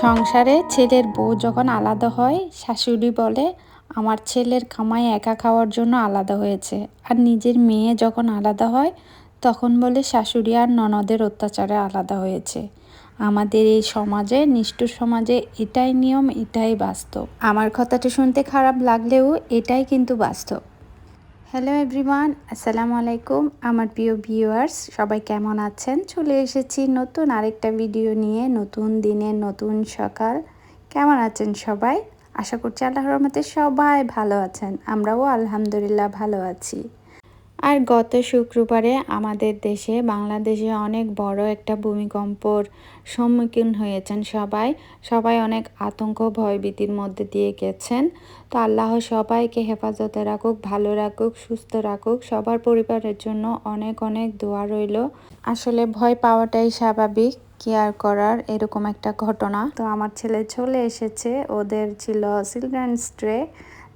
সংসারে ছেলের বউ যখন আলাদা হয়, শাশুড়ি বলে, আমার ছেলের কামাই একা খাওয়ার জন্য আলাদা হয়েছে। আর নিজের মেয়ে যখন আলাদা হয়, তখন বলে, শাশুড়ি আর ননদের অত্যাচারে আলাদা হয়েছে। আমাদের এই সমাজে, নিষ্ঠুর সমাজে এটাই নিয়ম, এটাই বাস্তব। আমার কথাটা শুনতে খারাপ লাগলেও এটাই কিন্তু বাস্তব। হ্যালো এভরিওয়ান আসসালামু আলাইকুম আমার প্রিয় ভিউয়ার্স সবাই কেমন আছেন? চলে এসেছি নতুন আরেকটা ভিডিও নিয়ে, নতুন দিনে, নতুন সকাল। কেমন আছেন সবাই? আশা করছি আল্লাহর রহমতে সবাই ভালো আছেন। আমরাও আলহামদুলিল্লাহ ভালো আছি। আর গত শুক্রবারে আমাদের দেশে বাংলাদেশে অনেক বড় একটা ভূমিকম্পর সম্মুখীন হয়েছেন সবাই। সবাই অনেক আতঙ্ক, ভয়ভীতির মধ্যে দিয়ে গেছেন। তো আল্লাহ সবাইকে হেফাজতে রাখুক, ভালো রাখুক, সুস্থ রাখুক। সবার পরিবারের জন্য অনেক অনেক দোয়া রইল। আসলে ভয় পাওয়াটাই স্বাভাবিক কেয়ার করার, এরকম একটা ঘটনা। তো আমার ছেলে চলে এসেছে, ওদের ছিল চিলড্রেন্স ডে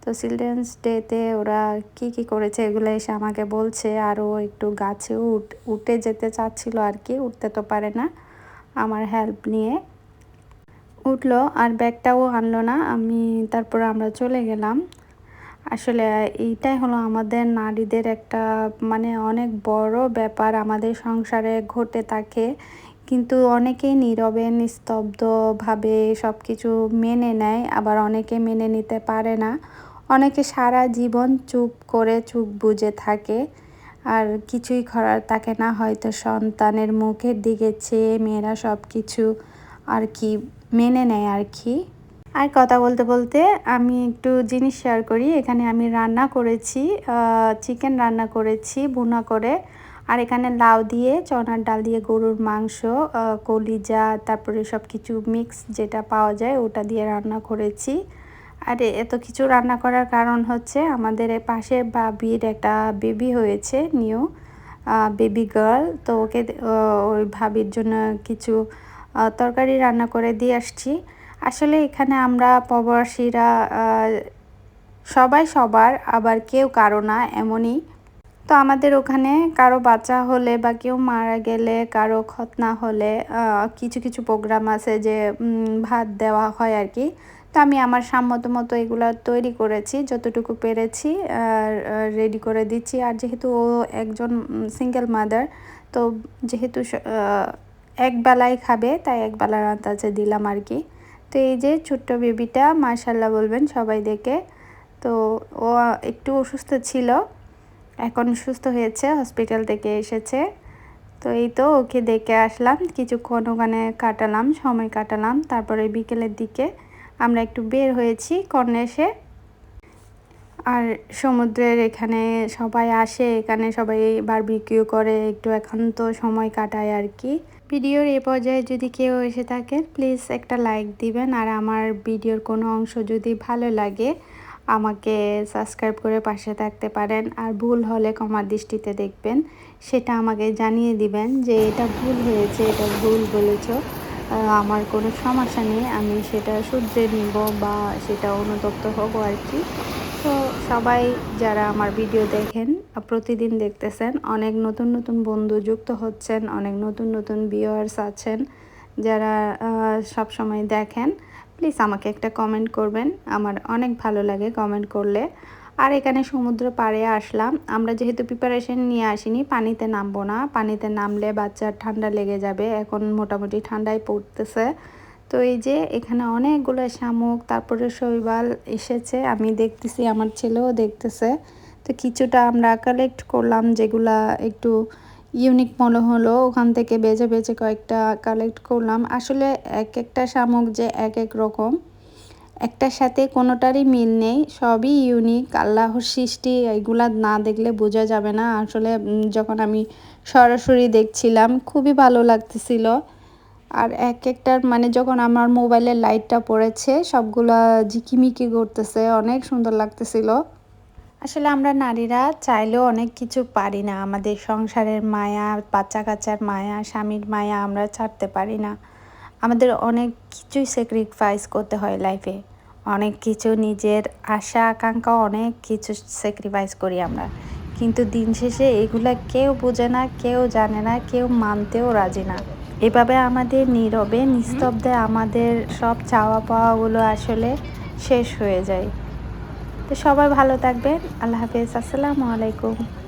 তো চিলড্রেন্স ডেতে ওরা কি কি করেছে এগুলো এসে আমাকে বলছে আর ও একটু গাছে উঠ, উঠে যেতে চাচ্ছিল আর কি, উঠতে তো পারে না আমার হেল্প নিয়ে। উঠল আর ব্যাগটাও আনলো না, আমি তারপর আমরা চলে গেলাম। আসলে এইটাই হলো আমাদের নারীদের একটা মানে অনেক বড় ব্যাপার আমাদের সংসারে ঘটে থাকে। কিন্তু অনেকেই নীরবে, নিস্তব্ধভাবে সব কিছু মেনে নেয়, আবার অনেকে মেনে নিতে পারে না। অনেকে সারা জীবন চুপ করে চুপ বুঝে থাকে, আর কিছুই করার থাকে না, হয়তো সন্তানের মুখের দিকে চেয়ে মেয়েরা সব কিছু আর কি মেনে নেয় আর কি। আর কথা বলতে বলতে আমি একটু জিনিস শেয়ার করি, এখানে আমি রান্না করেছি চিকেন রান্না করেছি ভুনা করে, আর এখানে লাউ দিয়ে, চনার ডাল দিয়ে গরুর মাংস কলিজা, তারপরে সব কিছু মিক্স যেটা পাওয়া যায় ওটা দিয়ে রান্না করেছি। আর, এত কিছু রান্না করার কারণ হচ্ছে আমাদের পাশে বাবির একটা বেবি হয়েছে, নিউ বেবি গার্ল। তো ওকে ওই ভাবির জন্য কিছু তরকারি রান্না করে দিয়ে আসছি। আসলে এখানে আমরা প্রবাসীরা সবাই সবার, আবার কেউ কারও না, এমনই। তো আমাদের ওখানে কারও বাচ্চা হলে বা কেউ মারা গেলে, কারও খতনা হলে কিছু কিছু প্রোগ্রাম আছে যে ভাত দেওয়া হয় আর কি। তো আমি আমার সামতো মতো এগুলো তৈরি করেছি, যতটুকু পেরেছি রেডি করে দিচ্ছি। আর যেহেতু ও একজন সিঙ্গেল মাদার তো যেহেতু এক বেলায় খাবে, তাই এক বেলার আন্দাজে দিলাম আর কি। তো এই যে ছোট্ট বেবিটা মার্শাল্লাহ বলবেন সবাই দেখে। তো ও একটু অসুস্থ ছিল, এখন সুস্থ হয়েছে হসপিটাল থেকে এসেছে। তো এই তো ওকে দেখে আসলাম, কিছুক্ষণ ওখানে কাটালাম, সময় কাটালাম, তারপরে বিকেলের দিকে আমরা একটু বের হয়েছি কর্নেশে আর সমুদ্রের এখানে সবাই আসে, এখানে সবাই বারবিকিউ করে, একটু একান্ত সময় কাটায় আর কি। ভিডিওর এ পর্যায়ে যদি কেউ এসে থাকেন প্লিজ একটা লাইক দিবেন। আর আমার ভিডিওর কোনো অংশ যদি ভালো লাগে, আমাকে সাবস্ক্রাইব করে পাশে থাকতে পারেন। আর ভুল হলে কমার দৃষ্টিতে দেখবেন। সেটা আমাকে জানিয়ে দিবেন যে এটা ভুল হয়েছে, এটা ভুল বলেছ। আমার কোনো সমস্যা নেই। আমি সেটা শুধরে নিব বা সেটা অনুতপ্ত হব আর কি। তো সবাই যারা আমার ভিডিও দেখেন প্রতিদিন দেখতেছেন, অনেক নতুন নতুন বন্ধু যুক্ত হচ্ছেন, অনেক নতুন নতুন ভিউয়ার্স আছেন যারা সব সময় দেখেন প্লিজ আমাকে একটা কমেন্ট করবেন। আমার অনেক ভালো লাগে কমেন্ট করলে। আর এখানে সমুদ্র পাড়ে আসলাম। আমরা যেহেতু প্রিপারেশন নিয়ে আসিনি, পানিতে নামবো না। পানিতে নামলে বাচ্চার ঠান্ডা লেগে যাবে। এখন মোটামুটি ঠান্ডায় পড়তেছে। তো এই যে এখানে অনেকগুলো শামুক, তারপরে শৈবাল এসেছে। আমি দেখতেছি, আমার ছেলেও দেখতেছে। তো কিছুটা আমরা কালেক্ট করলাম, যেগুলা একটু ইউনিক মনে হলো। ওখান থেকে বেছে বেছে কয়েকটা কালেক্ট করলাম। আসলে এক একটা শামুক যে এক এক রকম। একটার সাথে কোনোটারই মিল নেই, সবই ইউনিক আল্লাহর সৃষ্টি, এগুলা না দেখলে বোঝা যাবে না। আসলে যখন আমি সরাসরি দেখছিলাম, খুবই ভালো লাগতেছিল। আর এক একটার মানে যখন আমার মোবাইলের লাইটটা পড়েছে, সবগুলা ঝিকিমিকি করতেছে, অনেক সুন্দর লাগতেছিল। আসলে আমরা নারীরা চাইলেও অনেক কিছু পারি না। আমাদের সংসারের মায়া, বাচ্চা কাচ্চার মায়া, স্বামীর মায়া আমরা ছাড়তে পারি না। আমাদের অনেক কিছুই স্যাক্রিফাইস করতে হয় লাইফে অনেক কিছু নিজের আশা আকাঙ্ক্ষা অনেক কিছু স্যাক্রিফাইস করি আমরা। কিন্তু দিন শেষে এগুলা কেউ বোঝে না কেউ জানে না কেউ মানতেও রাজি না। এভাবে আমাদের নীরবে নিস্তব্ধে আমাদের সব চাওয়া পাওয়াগুলো আসলে শেষ হয়ে যায়। তো সবাই ভালো থাকবেন। আল্লাহ হাফেজ। আসসালামু আলাইকুম।